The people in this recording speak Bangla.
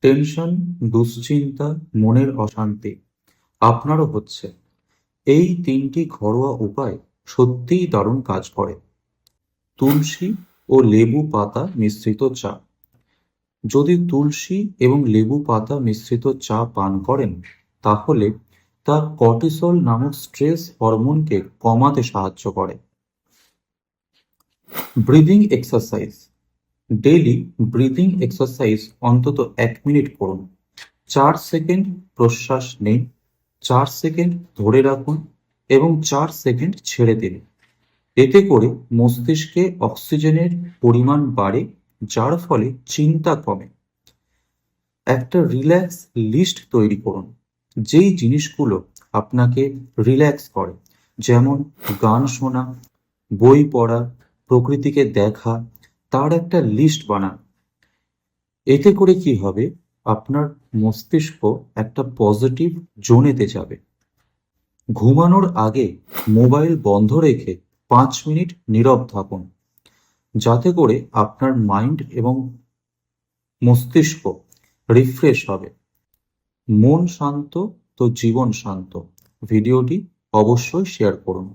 টেনশন, দুশ্চিন্তা, মনের অশান্তি আপনারও হচ্ছে। এই তিনটি ঘরোয়া উপায় সত্যিই দারুণ কাজ করে। তুলসী ও লেবু পাতা মিশ্রিত চা। যদি তুলসী এবং লেবু পাতা মিশ্রিত চা পান করেন, তাহলে তা কর্টিসল নামক স্ট্রেস হরমোনকে কমাতে সাহায্য করে। Breathing exercise daily breathing exercise অন্তত এক মিনিট করুন। চার সেকেন্ড প্রশ্বাস নিন, চার সেকেন্ড ধরে রাখুন এবং চার সেকেন্ড ছেড়ে দিন। এতে করে মস্তিষ্কে অক্সিজেনের পরিমাণ বাড়ে, যার ফলে চিন্তা কমে। একটা রিল্যাক্স লিস্ট তৈরি করুন, যেই জিনিসগুলো আপনাকে রিল্যাক্স করে। যেমন গান শোনা, বই পড়া, প্রকৃতিকে দেখা তার একটা লিস্ট বানান। এতে করে কি হবে? আপনার মস্তিষ্ক একটা পজিটিভ জোনেতে যাবে। ঘুমানোর আগে মোবাইল বন্ধ রেখে পাঁচ মিনিট নীরব থাকুন। যাতে করে আপনার মাইন্ড এবং মস্তিষ্ক রিফ্রেশ হবে। মন শান্ত তো জীবন শান্ত। ভিডিওটি অবশ্যই শেয়ার করুন।